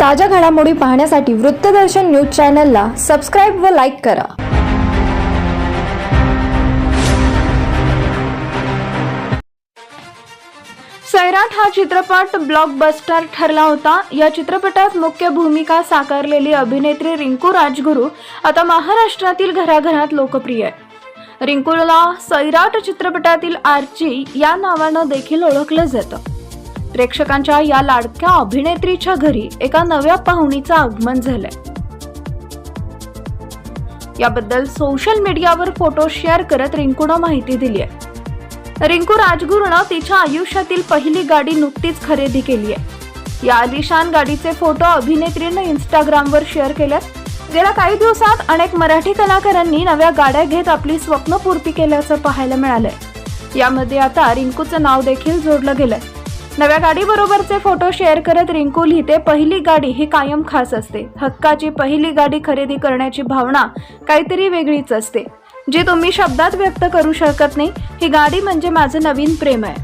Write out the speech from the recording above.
ताज्या घडामोडी पाहण्यासाठी वृत्तदर्शन न्यूज चॅनलला सबस्क्राईब व लाईक करा. सैराट हा चित्रपट ब्लॉकबस्टर ठरला होता. या चित्रपटात मुख्य भूमिका साकारलेली अभिनेत्री रिंकू राजगुरू आता महाराष्ट्रातील घराघरात लोकप्रिय आहे. रिंकूला सैराट चित्रपटातील आर्ची या नावानं देखील ओळखलं जातं. प्रेक्षकांच्या या लाडक्या अभिनेत्रीच्या घरी एका नव्या पाहुणीचं आगमन झालंय. याबद्दल सोशल मीडियावर फोटो शेअर करत रिंकूनं माहिती दिली आहे रिंकू राजगुरूनं तिच्या आयुष्यातील पहिली गाडी नुकतीच खरेदी केली आहे या आलिशान गाडीचे फोटो अभिनेत्रीनं इंस्टाग्रामवर शेअर केलेत. गेल्या काही दिवसात अनेक मराठी कलाकारांनी नव्या गाड्या घेत आपली स्वप्नपूर्ती केल्याचं पाहायला मिळालंय. यामध्ये आता रिंकूचं नाव देखील जोडलं गेलंय. नव्या गाडीबरोबरचे फोटो शेअर करत रिंकू लिहिते पहिली गाडी ही कायम खास असते. हक्काची पहिली गाडी खरेदी करण्याची भावना काहीतरी वेगळीच असते. जी तुम्ही शब्दात व्यक्त करू शकत नाही ही गाडी म्हणजे माझं नवीन प्रेम आहे.